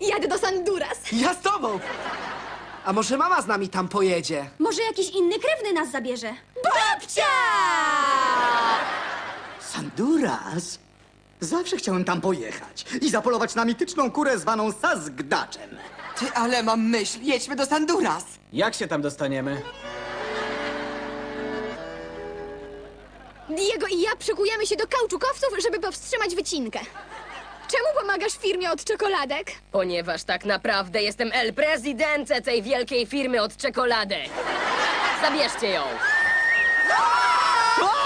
Jadę do Sanduras. Ja z tobą! A może mama z nami tam pojedzie? Może jakiś inny krewny nas zabierze? Babcia! Sanduras? Zawsze chciałem tam pojechać i zapolować na mityczną kurę zwaną Sazgdaczem. Ty, ale mam myśl. Jedźmy do Sanduras. Jak się tam dostaniemy? Diego i ja przykujemy się do kauczukowców, żeby powstrzymać wycinkę. Czemu pomagasz firmie od czekoladek? Ponieważ tak naprawdę jestem el presidente tej wielkiej firmy od czekoladek. Zabierzcie ją. Trying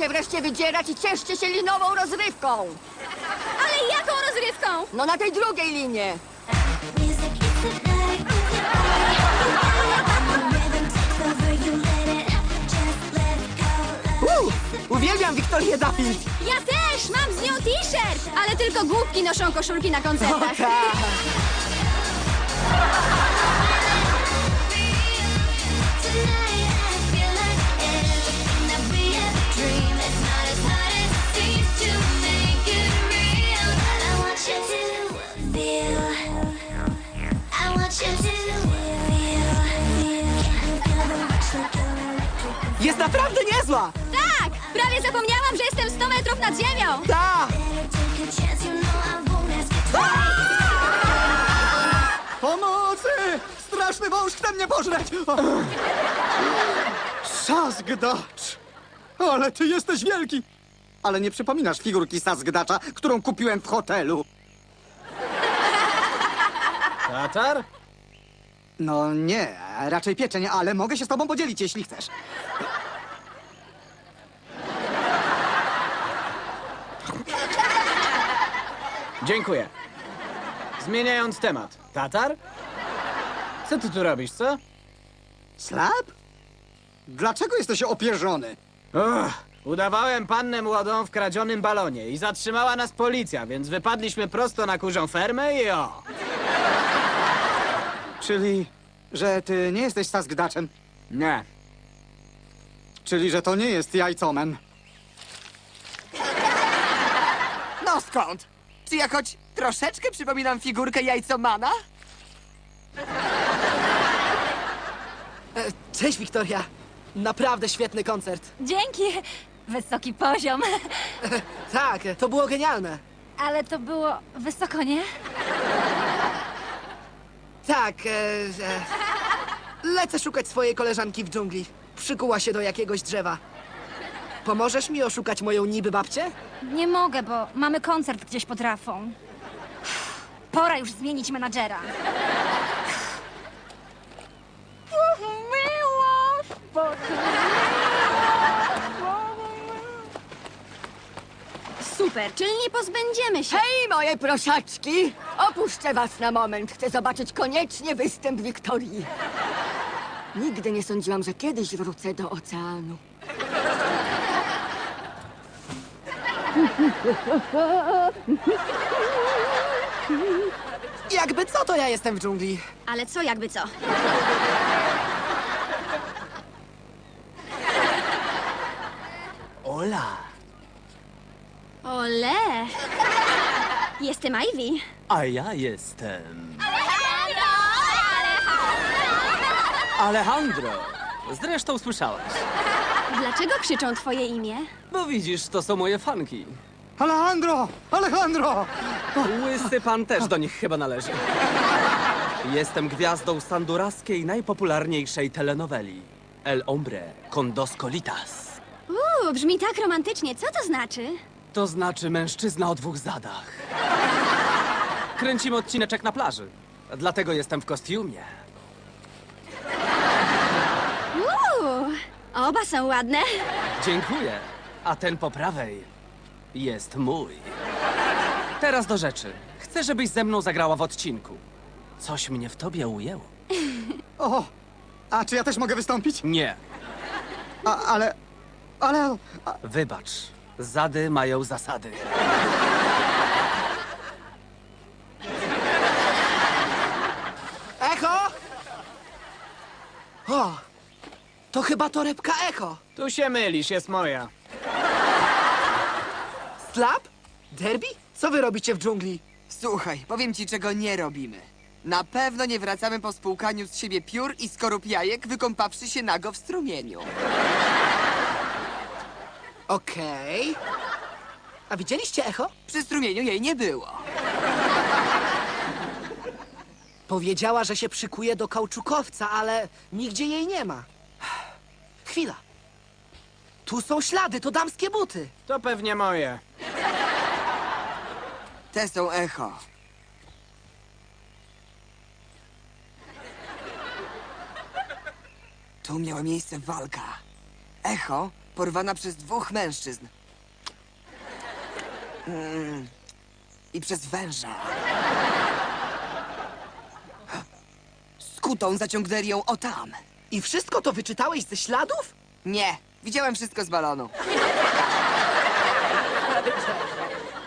się wreszcie wydzierać i cieszcie się linową rozrywką. Ale jaką rozrywką? No na tej drugiej linie. Uwielbiam Wiktorię Dapint! Ja też! Mam z nią t-shirt! Ale tylko głupki noszą koszulki na koncertach. Jest naprawdę niezła! Tak! Prawie zapomniałam, że jestem 100 metrów nad ziemią! Ta! Pomocy! Straszny wąż chce mnie pożreć! Sazgdacz! Ale ty jesteś wielki! Ale nie przypominasz figurki Sazgdacza, którą kupiłem w hotelu. Tatar? No nie, raczej pieczeń, ale mogę się z tobą podzielić, jeśli chcesz. Dziękuję. Zmieniając temat. Tatar? Co ty tu robisz, co? Slap? Dlaczego jesteś opierzony? Uch, udawałem pannę młodą w kradzionym balonie i zatrzymała nas policja, więc wypadliśmy prosto na kurzą fermę i o! Czyli, że ty nie jesteś Sazgdaczem? Nie. Czyli, że to nie jest jajcomen? No skąd? Czy ja choć troszeczkę przypominam figurkę jajcomana? E, Cześć, Wiktoria. Naprawdę świetny koncert. Dzięki! Wysoki poziom. Tak, to było genialne. Ale to było wysoko, nie? Tak, e, e, lecę szukać swojej koleżanki w dżungli. Przykuła się do jakiegoś drzewa. Pomożesz mi oszukać moją niby babcię? Nie mogę, bo mamy koncert gdzieś pod rafą. Pora już zmienić menadżera. Super, czyli nie pozbędziemy się. Hej, moje prosiaczki! Opuszczę was na moment. Chcę zobaczyć koniecznie występ Wiktorii. Nigdy nie sądziłam, że kiedyś wrócę do oceanu. Jakby co, to ja jestem w dżungli. Ale co jakby co? Ola, Ole! Jestem Ivy. a ja jestem. Alejandro! Zresztą słyszałaś. Dlaczego krzyczą twoje imię? Bo widzisz, to są moje fanki. Alejandro! Alejandro! Łysy pan też do nich chyba należy. Jestem gwiazdą sanduraskiej najpopularniejszej telenoweli. El Hombre con dos colitas. Uuu, brzmi tak romantycznie. Co to znaczy? To znaczy mężczyzna o dwóch zadach. Kręcimy odcineczek na plaży. Dlatego jestem w kostiumie. Uuu, oba są ładne. Dziękuję. A ten po prawej jest mój. Teraz do rzeczy. Chcę, żebyś ze mną zagrała w odcinku. Coś mnie w tobie ujęło. O, a czy ja też mogę wystąpić? Nie, A, ale, ale, a, wybacz. Zady mają zasady. Echo! O, to chyba torebka Echo. Tu się mylisz, jest moja. Slap? Derby? Co wy robicie w dżungli? Słuchaj, powiem ci, czego nie robimy. Na pewno nie wracamy po spłukaniu z siebie piór i skorup jajek, wykąpawszy się nago w strumieniu. Okej. A widzieliście Echo? Przy strumieniu jej nie było. Powiedziała, że się przykuje do kauczukowca, ale nigdzie jej nie ma. Chwila. Tu są ślady, to damskie buty. To pewnie moje. Te są echo. Tu miała miejsce walka. Echo porwana przez dwóch mężczyzn. Mm. I przez węża. Skutą zaciągnęli ją o tam. I wszystko to wyczytałeś ze śladów? Nie, widziałem wszystko z balonu.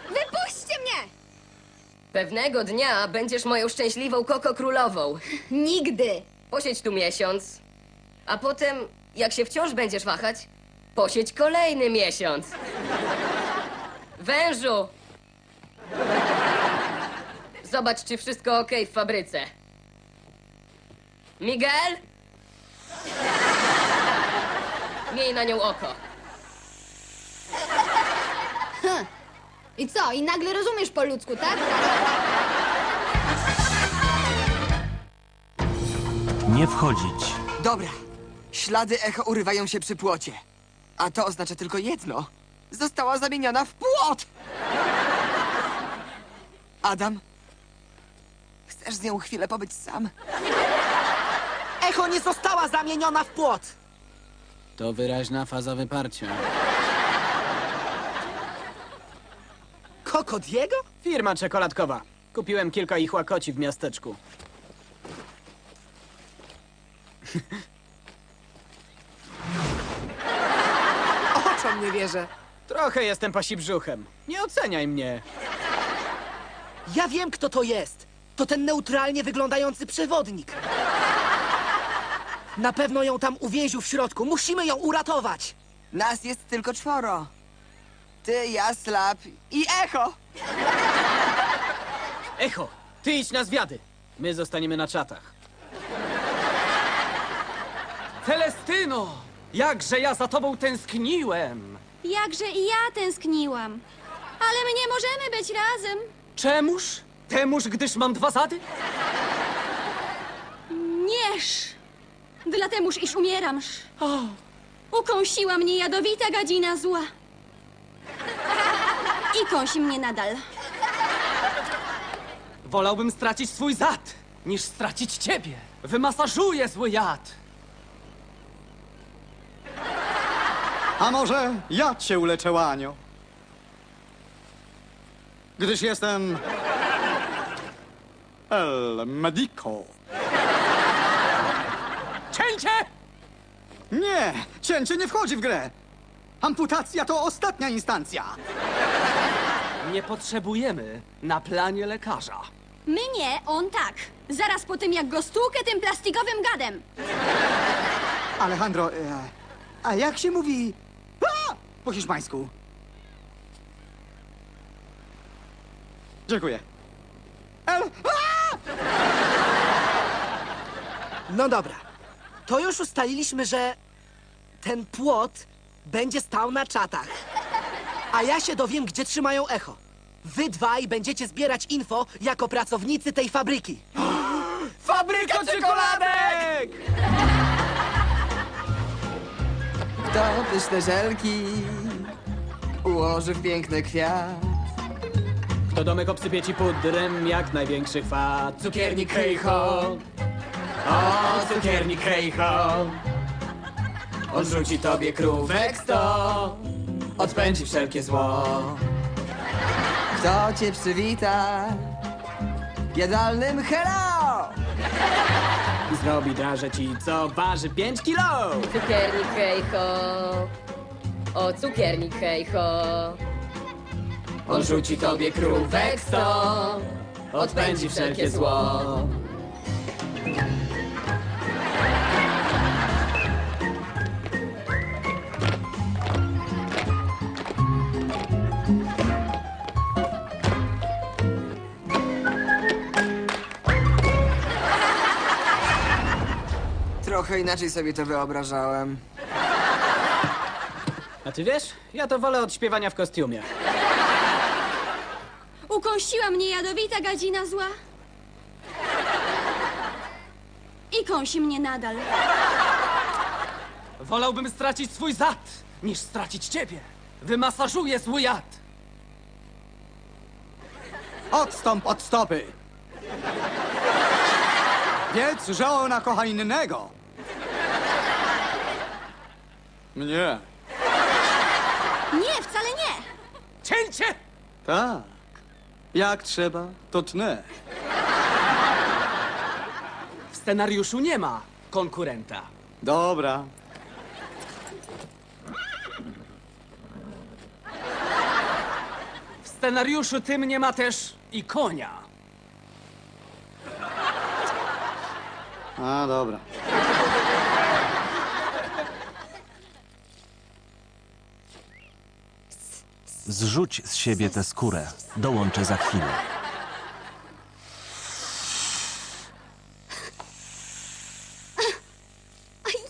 Wypuśćcie mnie! Pewnego dnia będziesz moją szczęśliwą koko królową. Nigdy! Posiedź tu miesiąc, a potem, jak się wciąż będziesz wahać, posiedź kolejny miesiąc. Wężu! Zobacz, czy wszystko ok w fabryce. Miguel? Miej na nią oko. I co? I nagle rozumiesz po ludzku, tak? Nie wchodzić. Dobra. Ślady echo urywają się przy płocie. A to oznacza tylko jedno. Została zamieniona w płot! Adam? Chcesz z nią chwilę pobyć sam? Echo nie została zamieniona w płot. To wyraźna faza wyparcia. Koko Diego? Firma czekoladkowa. Kupiłem kilka ich łakoci w miasteczku. Wierzę. Trochę jestem pasibrzuchem. Nie oceniaj mnie. Ja wiem, kto to jest. To ten neutralnie wyglądający przewodnik. Na pewno ją tam uwięził w środku. Musimy ją uratować. Nas jest tylko czworo. Ty, ja, Slap i Echo! Echo, ty idź na zwiady. My zostaniemy na czatach. Celestyno! Jakże ja za tobą tęskniłem! Jakże i ja tęskniłam. Ale my nie możemy być razem. Czemuż? Temuż, gdyż mam dwa zady? Nież! Dlategoż iż umieramż. Ukąsiła mnie jadowita gadzina zła. I kąsi mnie nadal. Wolałbym stracić swój zad, niż stracić ciebie. Wymasażuję zły jad. A może ja cię uleczę, Łanio? Gdyż jestem... El Medico. Cięcie! Nie, cięcie nie wchodzi w grę. Amputacja to ostatnia instancja. Nie potrzebujemy na planie lekarza. My nie, on tak. Zaraz po tym, jak go stłukę tym plastikowym gadem. Alejandro, e, a jak się mówi a! po hiszpańsku? Dziękuję. El... No dobra. To już ustaliliśmy, że ten płot będzie stał na czatach. A ja się dowiem, gdzie trzymają echo. Wy dwaj będziecie zbierać info jako pracownicy tej fabryki. Fabryka czekoladek! Kto pyszne żelki ułoży w piękny kwiat? Kto domek obsypie ci pudrem jak największy chwat. Cukiernik hej ho, O, cukiernik hej ho. On rzuci tobie krówek sto. Odpędzi wszelkie zło. Kto cię przywita? Jadalnym hello! Zrobi draże ci, co waży 5 kilo! Cukiernik hej ho. O, cukiernik hej ho. On rzuci tobie krówek sto. Odpędzi wszelkie zło. Trochę inaczej sobie to wyobrażałem. A ty wiesz, ja to wolę od śpiewania w kostiumie. Ukąsiła mnie jadowita gadzina zła. I kąsi mnie nadal. Wolałbym stracić swój zad, niż stracić ciebie. Wymasażuję zły jad. Odstąp od stopy! Wiedz, że ona kocha innego. Mnie. Nie, wcale nie. Cięcie! Tak. Jak trzeba, to tnę. W scenariuszu nie ma konkurenta. Dobra. W scenariuszu tym nie ma też i konia. A, dobra. Zrzuć z siebie tę skórę. Dołączę za chwilę.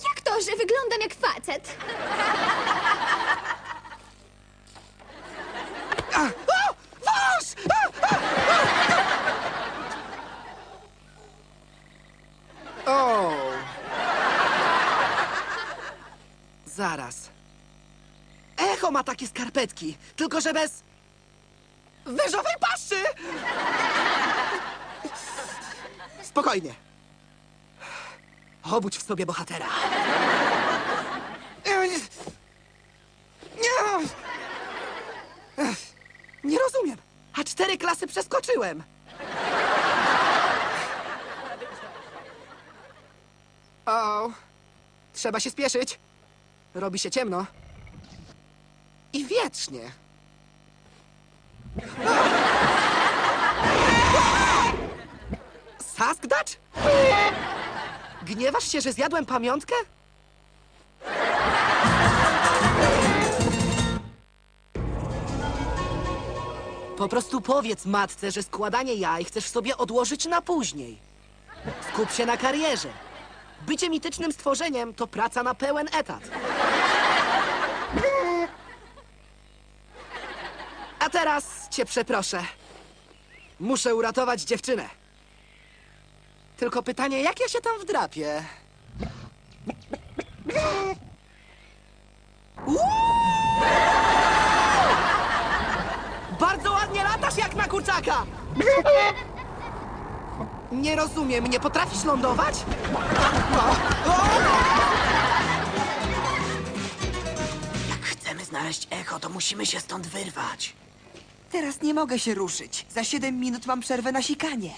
Jak to, że wyglądam jak facet? O! Zaraz. Ma takie skarpetki, tylko że bez... Wężowej paszczy! Spokojnie. Obudź w sobie bohatera. Nie! Nie rozumiem. A cztery klasy przeskoczyłem. O, trzeba się spieszyć. Robi się ciemno. I wietrznie. Saskdacz? Gniewasz się, że zjadłem pamiątkę? Po prostu powiedz matce, że składanie jaj chcesz sobie odłożyć na później. Skup się na karierze. Bycie mitycznym stworzeniem to praca na pełen etat. Teraz cię przeproszę. Muszę uratować dziewczynę. Tylko pytanie, jak ja się tam wdrapię? Bardzo ładnie latasz jak na kurczaka! Nie rozumiem, nie potrafisz lądować? Jak chcemy znaleźć echo, to musimy się stąd wyrwać. Teraz nie mogę się ruszyć. Za 7 minut mam przerwę na sikanie.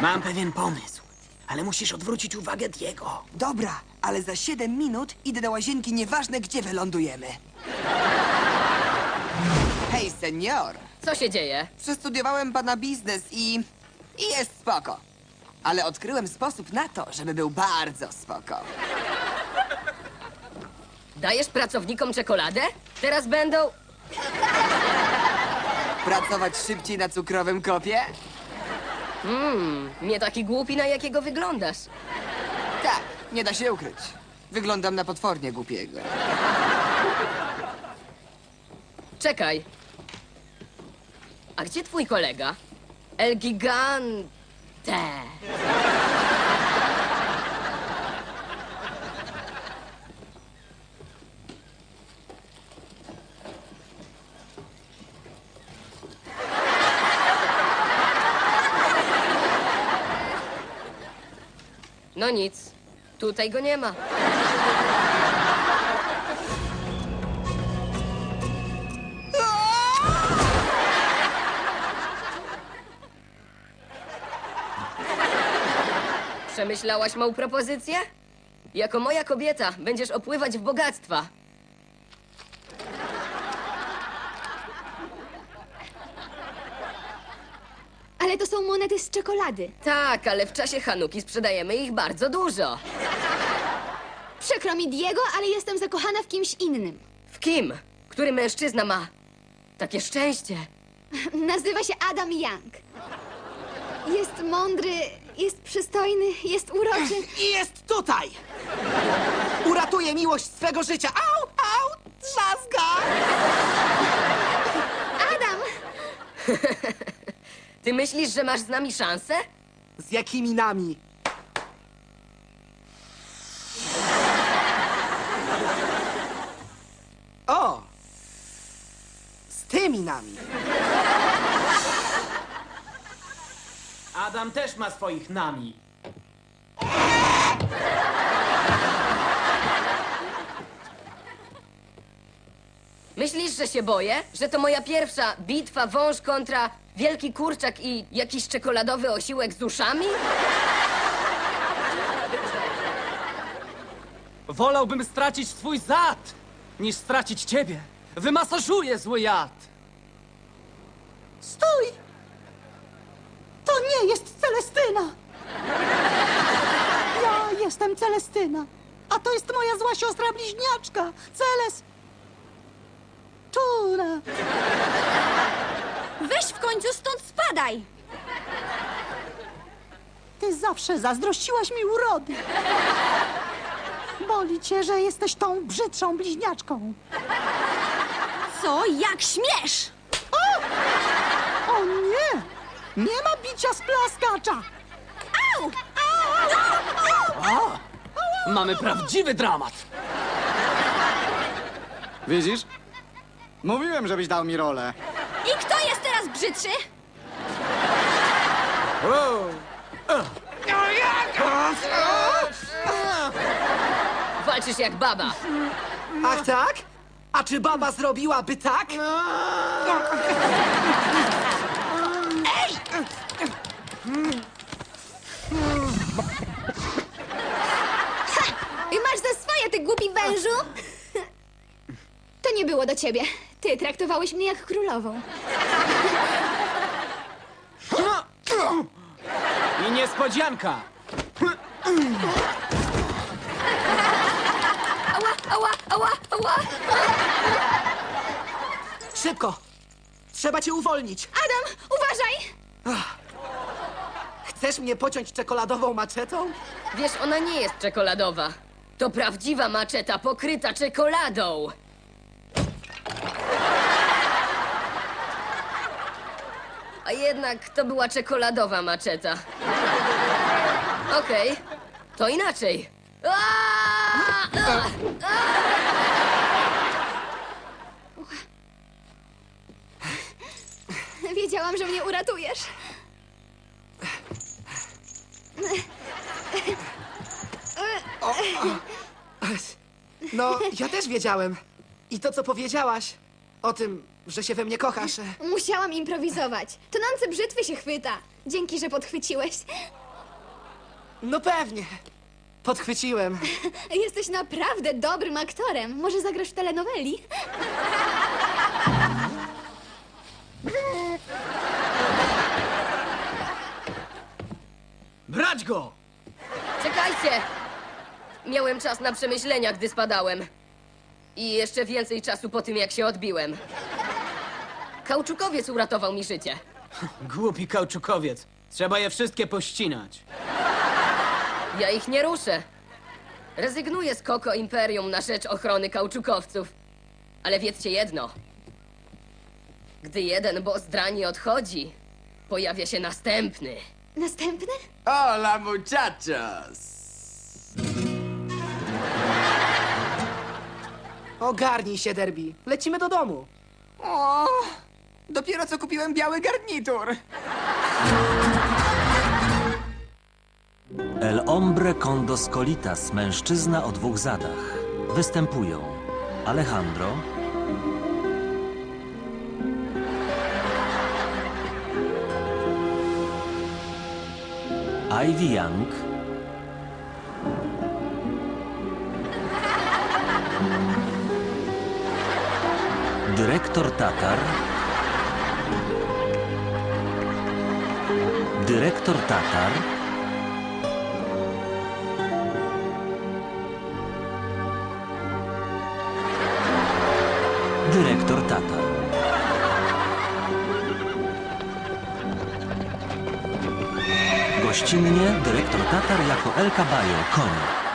Mam pewien pomysł, ale musisz odwrócić uwagę Diego. Dobra, ale za 7 minut idę do łazienki, nieważne gdzie wylądujemy. Hej, senior! Co się dzieje? Przestudiowałem pana biznes i... i jest spoko. Ale odkryłem sposób na to, żeby był bardzo spoko. Dajesz pracownikom czekoladę? Teraz będą... Pracować szybciej na cukrowym kopie? Nie taki głupi, na jakiego wyglądasz. Tak, nie da się ukryć. Wyglądam na potwornie głupiego. Czekaj. A gdzie twój kolega? El Gigante. No nic, tutaj go nie ma. Przemyślałaś mą propozycję? Jako moja kobieta będziesz opływać w bogactwa. Ale to są monety z czekolady. Tak, ale w czasie Hanuki sprzedajemy ich bardzo dużo. Przykro mi, Diego, ale jestem zakochana w kimś innym. W kim? Który mężczyzna ma takie szczęście? Nazywa się Adam Young. Jest mądry, jest przystojny, jest uroczy. I jest tutaj! Uratuje miłość swego życia. Au, au, drzazga! Adam! Ty myślisz, że masz z nami szansę? Z jakimi nami? O! Z tymi nami. Adam też ma swoich nami. Myślisz, że się boję? Że to moja pierwsza bitwa wąż kontra wielki kurczak i jakiś czekoladowy osiłek z uszami? Wolałbym stracić swój zad, niż stracić ciebie. Wymasażuję zły jad. Stój! To nie jest Celestyna! Ja jestem Celestyna, a to jest moja zła siostra bliźniaczka, Celes... Czuna. Weź w końcu stąd spadaj! Ty zawsze zazdrościłaś mi urody. Boli cię, że jesteś tą brzydszą bliźniaczką. Co? Jak śmiesz? O nie! Nie ma bicia z plaskacza! Mamy prawdziwy dramat. Widzisz? Mówiłem, żebyś dał mi rolę. I kto jest brzydszy? Walczysz jak baba. Ach tak? A czy baba zrobiłaby tak? I masz za swoje, ty głupi wężu! To nie było do ciebie. Ty traktowałeś mnie jak królową. I niespodzianka! Ała, ała, ała, ała! Szybko! Trzeba cię uwolnić. Adam, uważaj! Chcesz mnie pociąć czekoladową maczetą? Wiesz, ona nie jest czekoladowa. To prawdziwa maczeta pokryta czekoladą. A jednak to była czekoladowa maczeta. Okej, to inaczej. Wiedziałam, że mnie uratujesz. No, ja też wiedziałem. I to, co powiedziałaś o tym, że się we mnie kochasz. e, Musiałam improwizować. Tonący brzytwy się chwyta. Dzięki, że podchwyciłeś. No pewnie. Podchwyciłem. Jesteś naprawdę dobrym aktorem. Może zagrasz w telenoweli? Brać go! Czekajcie! Miałem czas na przemyślenia, gdy spadałem. I jeszcze więcej czasu po tym, jak się odbiłem. Kauczukowiec uratował mi życie. Głupi kauczukowiec. Trzeba je wszystkie pościnać. Ja ich nie ruszę. Rezygnuję z Koko Imperium na rzecz ochrony kauczukowców. Ale wiedzcie jedno. Gdy jeden boss drani odchodzi, pojawia się następny. Następny? Hola, muchachos! Ogarnij się, Derby. Lecimy do domu. O, dopiero co kupiłem biały garnitur. El hombre con dos colitas, mężczyzna o dwóch zadach. Występują Alejandro, Ivy Young, Dyrektor Tatar. Dyrektor Tatar. Dyrektor Tatar. Gościnnie dyrektor Tatar jako El Caballo, koń.